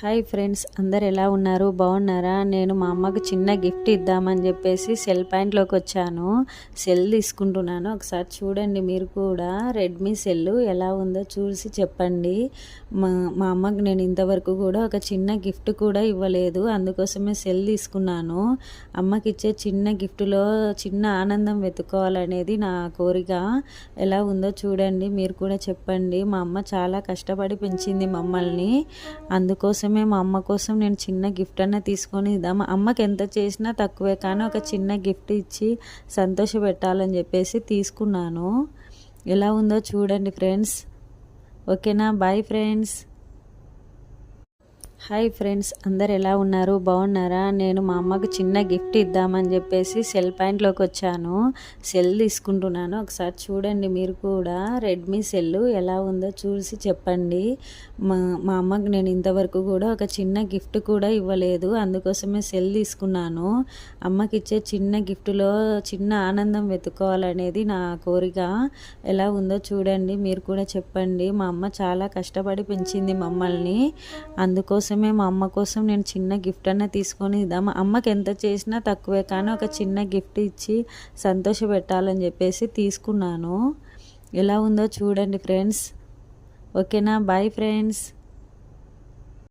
Hi friends అందరు ఎలా ఉన్నారు? బాగున్నారా? నేను మా అమ్మకు చిన్న గిఫ్ట్ ఇద్దామని చెప్పేసి సెల్ పాయింట్లోకి వచ్చాను. సెల్ తీసుకుంటున్నాను. ఒకసారి చూడండి మీరు కూడా. రెడ్మీ సెల్ ఎలా ఉందో చూసి చెప్పండి. మా మా అమ్మకు నేను ఇంతవరకు కూడా ఒక చిన్న గిఫ్ట్ కూడా ఇవ్వలేదు. అందుకోసమే సెల్ తీసుకున్నాను. అమ్మకి ఇచ్చే చిన్న గిఫ్ట్లో చిన్న ఆనందం వెతుక్కోవాలనేది నా కోరిక. ఎలా ఉందో చూడండి. మీరు కూడా చెప్పండి. మా అమ్మ చాలా కష్టపడి పెంచింది మమ్మల్ని. అందుకోసం కోసమే మా అమ్మ కోసం నేను చిన్న గిఫ్ట్ అన్న తీసుకొని ఇద్దాం. అమ్మకి ఎంత చేసినా తక్కువే కానీ ఒక చిన్న గిఫ్ట్ ఇచ్చి సంతోష పెట్టాలని చెప్పేసి తీసుకున్నాను. ఎలా ఉందో చూడండి ఫ్రెండ్స్. ఓకేనా? Bye friends. హాయ్ ఫ్రెండ్స్ అందరు ఎలా ఉన్నారు? బాగున్నారా? నేను మా అమ్మకు చిన్న గిఫ్ట్ ఇద్దామని చెప్పేసి సెల్ పాయింట్లోకి వచ్చాను. సెల్ తీసుకుంటున్నాను. ఒకసారి చూడండి మీరు కూడా. రెడ్మీ సెల్ ఎలా ఉందో చూసి చెప్పండి. మా మా అమ్మకు నేను ఇంతవరకు కూడా ఒక చిన్న గిఫ్ట్ కూడా ఇవ్వలేదు. అందుకోసమే సెల్ తీసుకున్నాను. అమ్మకి ఇచ్చే చిన్న గిఫ్ట్లో చిన్న ఆనందం వెతుక్కోవాలనేది నా కోరిక. ఎలా ఉందో చూడండి. మీరు కూడా చెప్పండి. మా అమ్మ చాలా కష్టపడి పెంచింది మమ్మల్ని. అందుకోసం కోసమే మా అమ్మ కోసం నేను చిన్న గిఫ్ట్ అన్న తీసుకొని ఇద్దాం అమ్మకి ఎంత చేసినా తక్కువే కానీ ఒక చిన్న గిఫ్ట్ ఇచ్చి సంతోష పెట్టాలని చెప్పేసి తీసుకున్నాను. ఎలా ఉందో చూడండి ఫ్రెండ్స్. ఓకేనా? Bye friends.